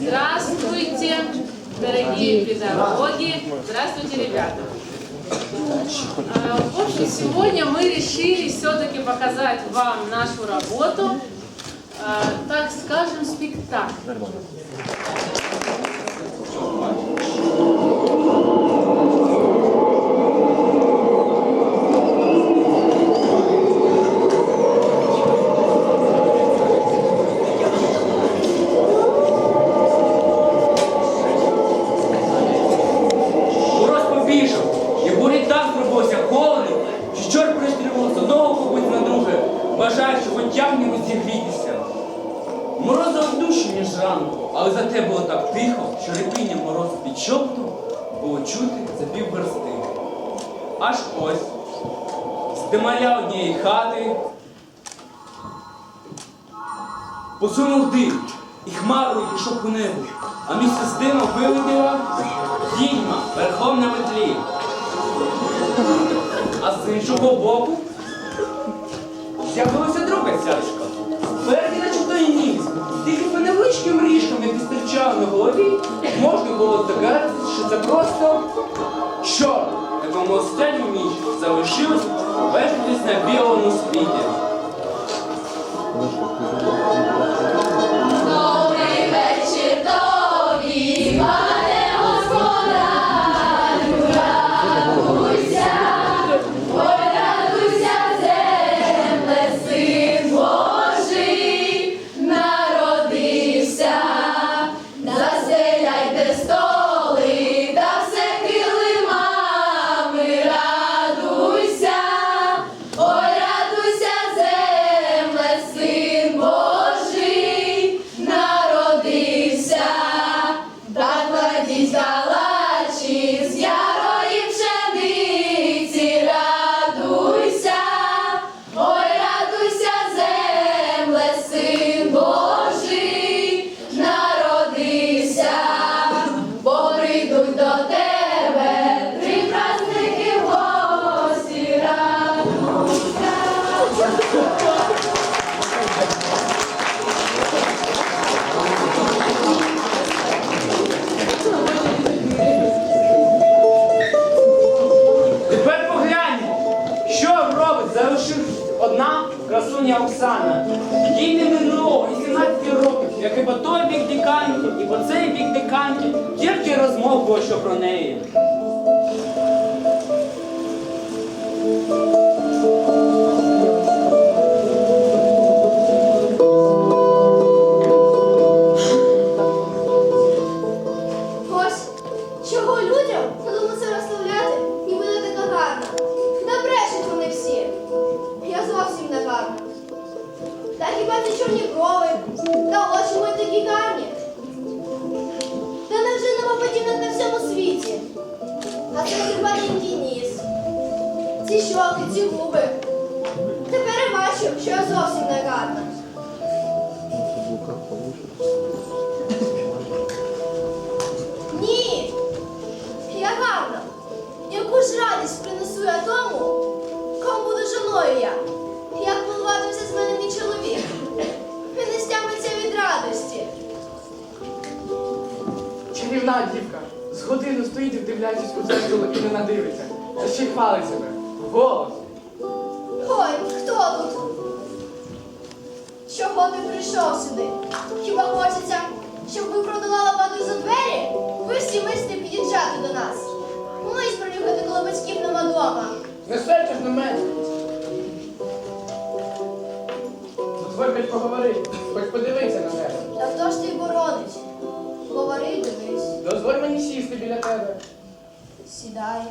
Здравствуйте, дорогие педагоги. Здравствуйте, ребята. А, В общем, сегодня мы решили все-таки показать вам нашу работу, а, так скажем, спектакль. Друге, бажаючи хоч як-небудь зігрітися. Морозило душі ніж ранку, але зате було так тихо, що репіння морозу під чоптом було чути за півверсти. Аж ось з однієї хати посунув дим і хмарою пішов по небу, а місце з димом вилетіла відьма верхом на метлі. А з іншого боку з'явилася друга цяжка. Спереді начебто і ніс, тільки по невеличким ріжкам, які стирчали на голові, можна було здогадатися, що це просто чорт, якому останню ніч залишилось вежитись на білому світі. Тільки розмов було, що про неї. Ще себе. Голос. Ой, хто тут? Чого ти прийшов сюди? Хіба хочеться, щоб ви продолали воду за двері? Ви всі мислі під'їжджати до нас. Мись пронюхати, коли батьків нема дома. Не серчиш на мене. Дозволь хоч поговорити, хоч подивитися на тебе. Та хто ж ти боронить? Говори, дивись, Дозволь мені сісти біля тебе. сідай.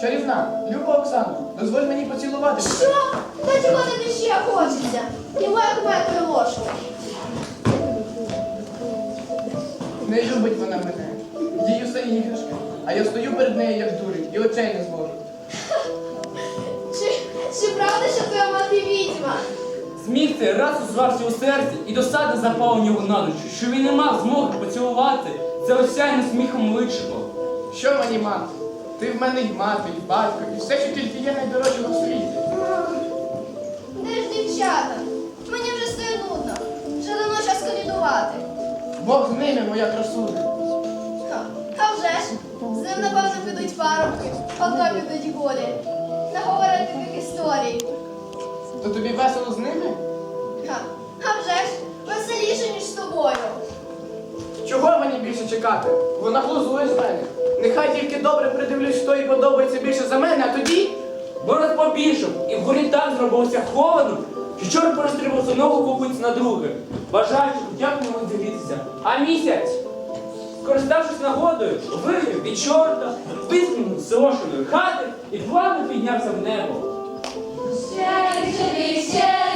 Чарівна, люба Оксана, дозволь мені поцілувати. Що? Та чого тобі ще хочеться? Йому як метрою ложку. Не любить вона мене. Їй усе іграшки. А я стою перед нею як дурень і очей не зможу. Чи, чи правда, що твоя мати відьма? Зміг цей раз узвався у серці і досада запала в нього на душу, що він не мав змоги поцілувати це осяйне сміхом личико. Що мені мати? Ти в мене й мати, і батько, і все, що тільки є найдорожчого в світі. Де ж дівчата? Мені вже стає нудно. Вже давно час колідувати. Бог з ними, моя красуня. Ха, А вже ж, з ним, напевно, підуть парубки, ото підуть голі. Наговорять таких історій. То тобі весело з ними? Ха, А вже ж, веселіше, ніж з тобою. Чого мені більше чекати? Вона глузує з мене. Нехай тільки добре придивлюсь, хто їй подобається більше за мене, а тоді. Мороз побільшав, і вгорі так зробився холодно, що чорт перестрибав з одного копиць на друге, бажаючи б не дивитися. А місяць, скориставшись нагодою, вивів від чорта, вистрілив з зрошеної хати і плавно піднявся в небо. Szczęście, szczęście.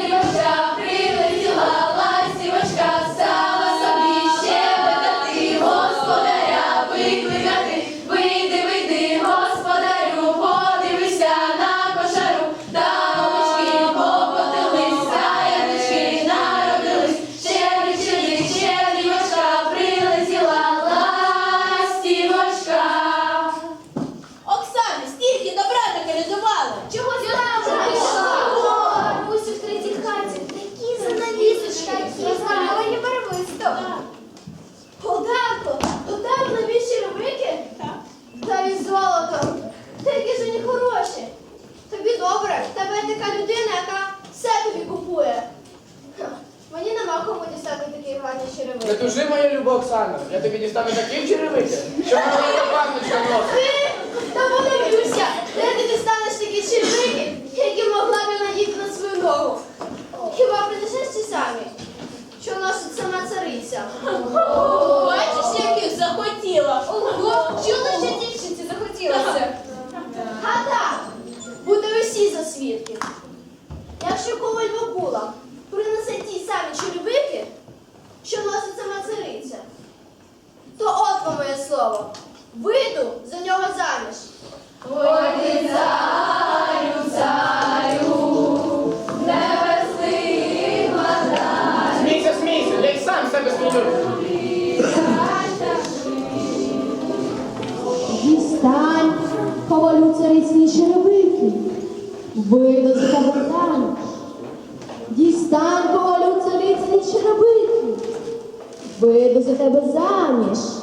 Оксана. Я тобі дістану таким черевики, слово. Вийду за нього заміж. Ой, царю, царю, небесний владар. Смійся, смійся, я й сам себе смію. Дістань, повалю царицьні черевики, вийду за тебе заміж. Дістань, повалю царицьні черевики, вийду за тебе заміж.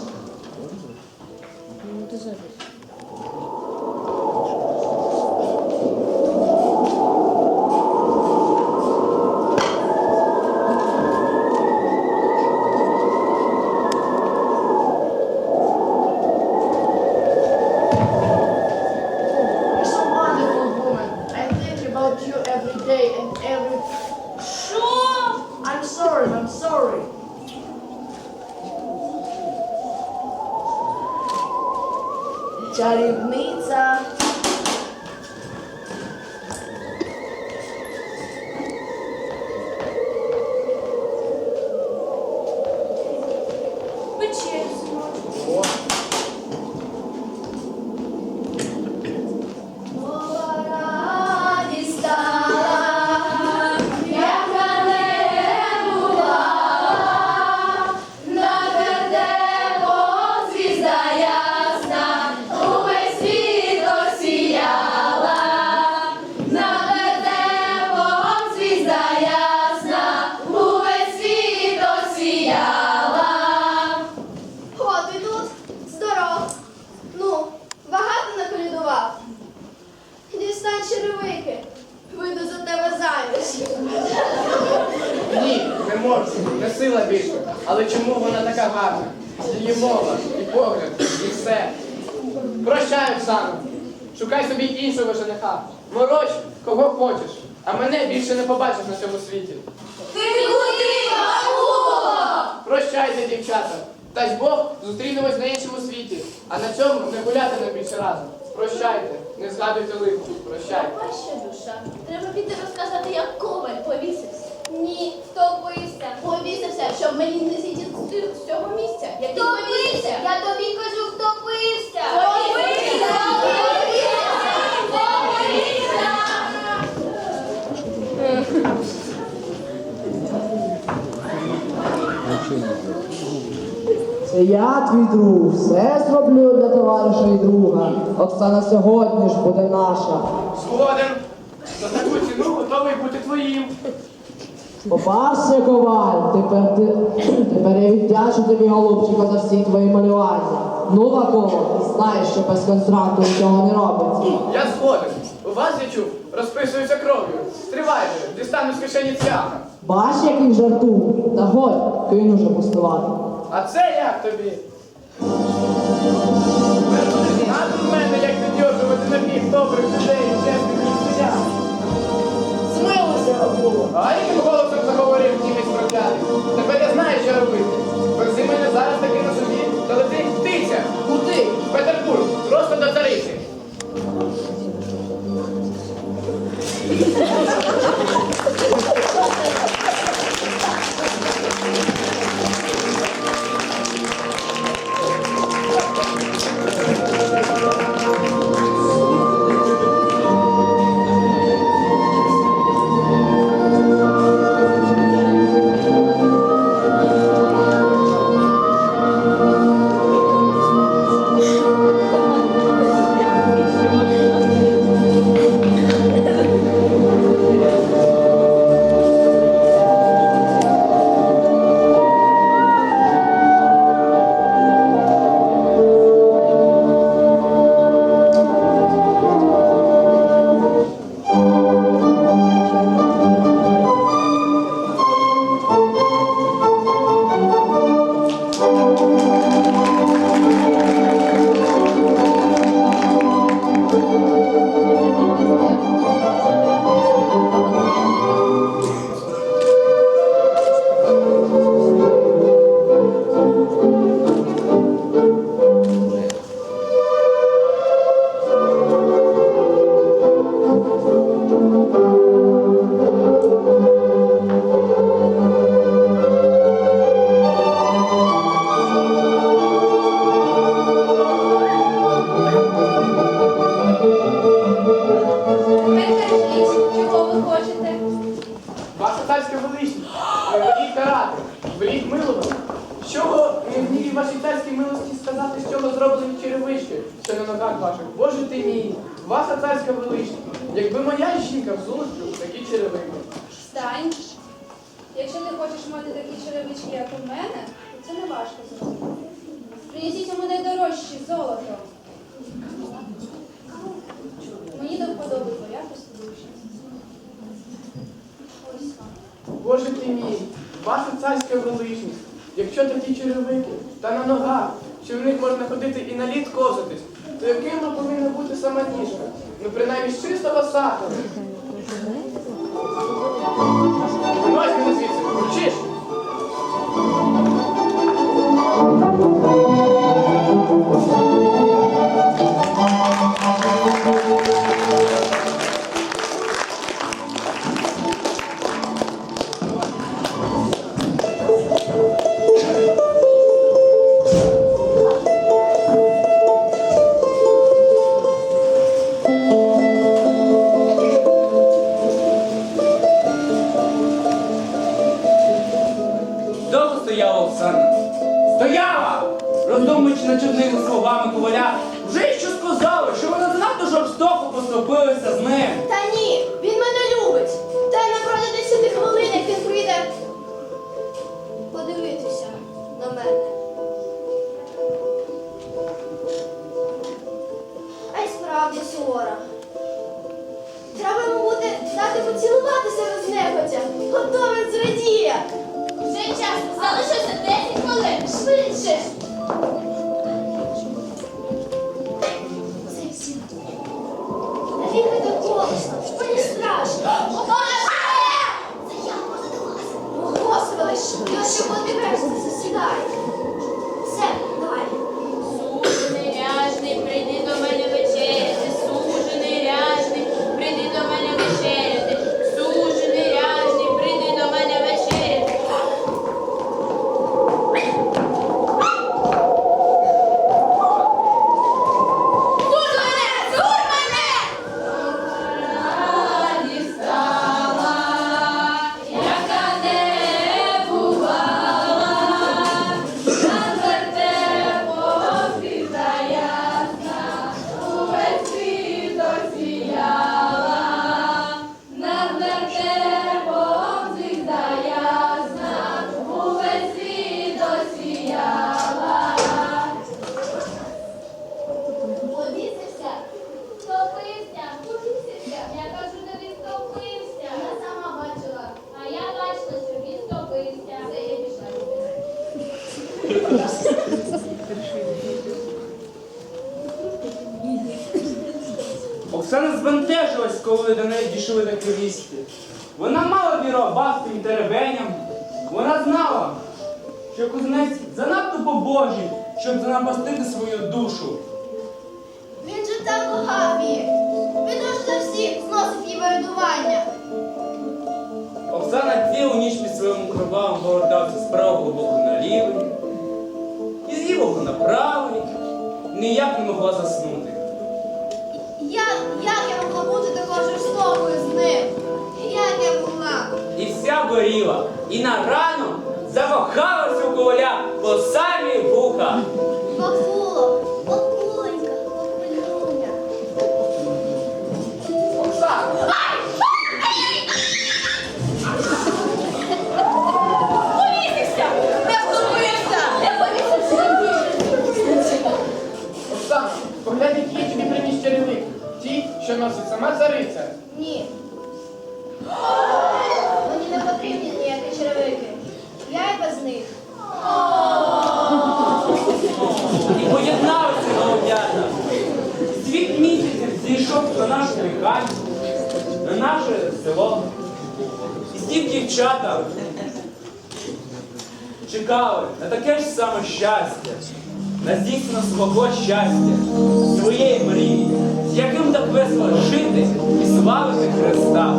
Її мова, і погляд, і все. Прощай, Оксано. Шукай собі іншого жениха. Мороч, кого хочеш, а мене більше не побачиш на цьому світі. Ти куди, Бабуло? Прощайте, дівчата. Та Бог зустрінемось на іншому світі, а на цьому не гулятиме більше разом. Прощайте, не згадуйте лихо. Прощайте. Ваша душа. Треба піти розказати, як коваль повісився. Ні, втопився. Повісився, щоб мені не зійти з цього місця. Як Втопився! повісився. Я тобі кажу, втопився. Повісився! Це я, твій друг, все зроблю для товариша і друга. Оксана сьогодні ж буде наша. Згоден. За таку ціну готовий бути твоїм. Попався коваль, тепер ти тепер я віддячу тобі, голубчику, за всі твої малювання. Ну, Вакова, ти знаєш, що без контракту нічого не робиться. Я згоден. У вас я чув, розписуються кров'ю. Стривайте, дістану з кишені цвяха. Бач, який жарту. Та годь, кинь уже пустувати. А це як тобі? Тепер знати в мене, як піддержувати на бік добрих людей, чесних місця. Вакова. А яким голосом заговорив німець справляти. Тепер я знаю, що робити. Царська величність, веліть карати, веліть милувати. Що ви в гніві вашій царській милості сказати, з чого зроблені черевички, що на ногах ваших? Боже ти мій, ваша царська величність, якби моя жінка би у такі черевики. Встань. Якщо не хочеш мати такі черевички, як у мене, то це не важко зробити. Принесіть йому найдорожче золото. Мені до твоя послідовність. Ось вам. Боже ти мій, ваша царська величність, якщо такі черевики, та на ногах, що в них можна ходити і на лід козитись, то яким би повинна бути сама ніжка? Ну принаймні з чистого сахару. Винось звідси, мовчиш? Жорстоко з ним. Коли до неї дійшли такі вісті. Вона мала віру аббатству і теребеням. Вона знала, що кузнець занадто побожий, щоб занапастити свою душу. Він же так кохав її. Він аж за всіх зносив її вирядування. Оксана цілу ніч під своїм кровавом повертався з правого боку на лівий, і з лівого на правий, ніяк не могла заснути. Як, я могла бути такою жорстокою з ним? Як я могла? І вся горіла, і на рану закохалася у коваля по самі носить сама цариця. Ні. Мені не потрібні ніякі черевики. Я й без них. І поєдналися молодята. Світ місяців зійшов на нашу лікарню, на наше село. І всі дівчата чекали на таке ж саме щастя, на здійснення свого щастя, своєї мрії, яким так весело жити і славити Христа.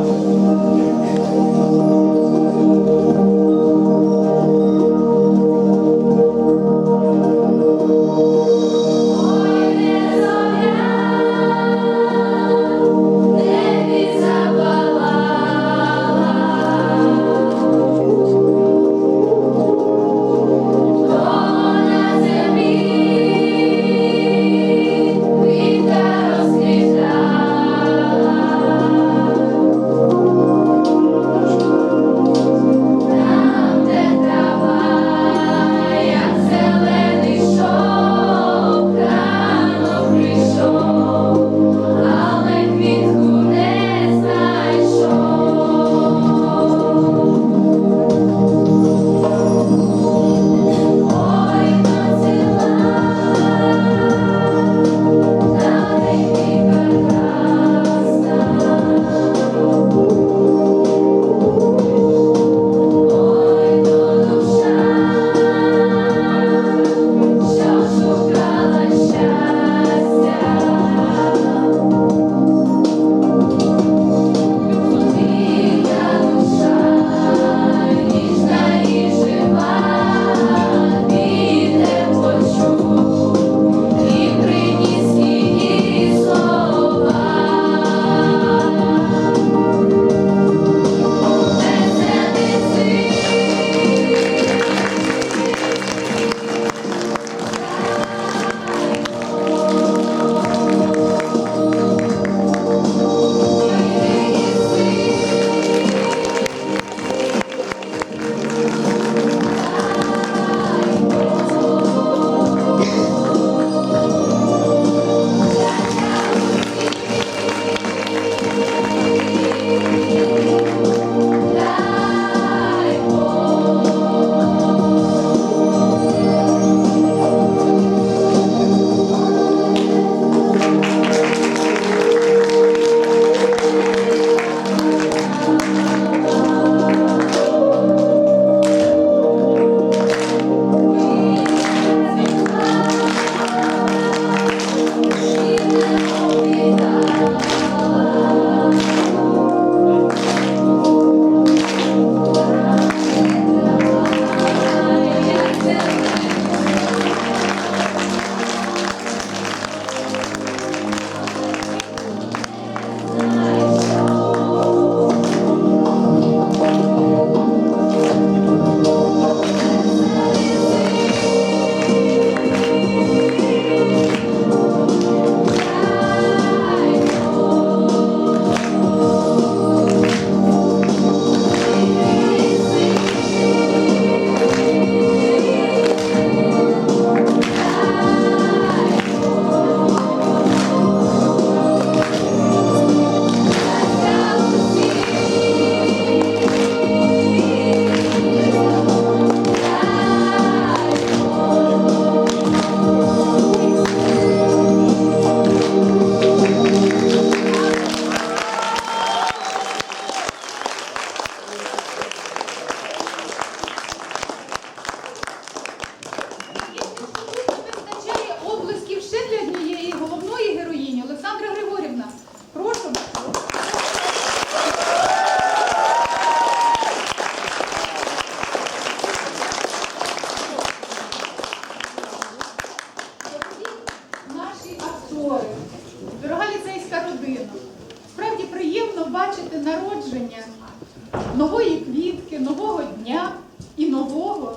нової квітки, нового дня і нового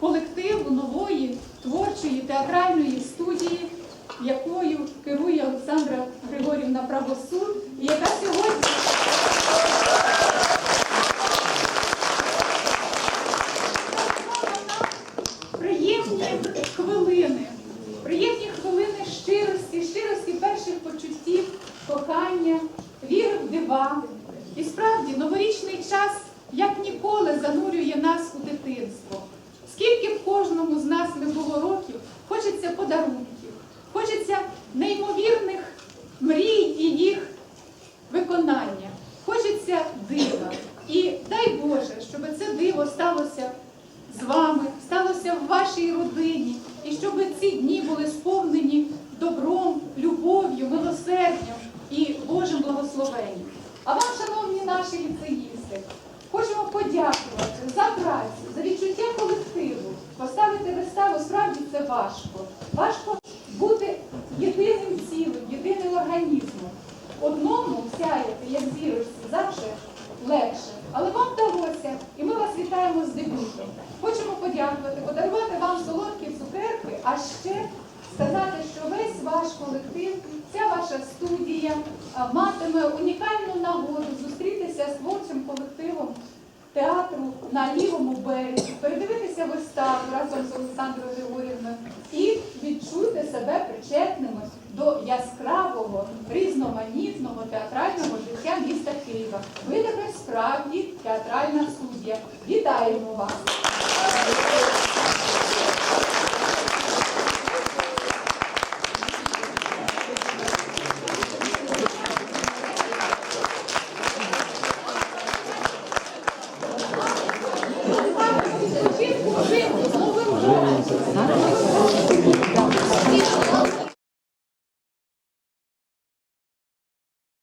колективу нової творчої театральної студії, якою керує Олександра Григорівна Правосуд, і яка сьогодні. Сталося з вами, сталося в вашій родині, і щоб ці дні були сповнені добром, любов'ю, милосердям і Божим благословенням. А вам, шановні наші ліцеїсти, хочемо подякувати за працю, за відчуття колективу. Поставити виставу справді це важко. Важко бути єдиним цілим, єдиним організмом. Одному сяяти, як зірочці, завжди легше. Але вам вдалося, і ми вас вітаємо з дебютом. Хочемо подякувати, подарувати вам солодкі цукерки, а ще сказати, що весь ваш колектив, ця ваша студія матиме унікальну нагоду зустрітися з творчим колективом театру на лівому березі, передивитися виставу разом з Олександрою Григорівною і відчути себе причетними до яскравого, різноманітного театрального життя міста Києва. Справді театральна студія. Вітаємо вас!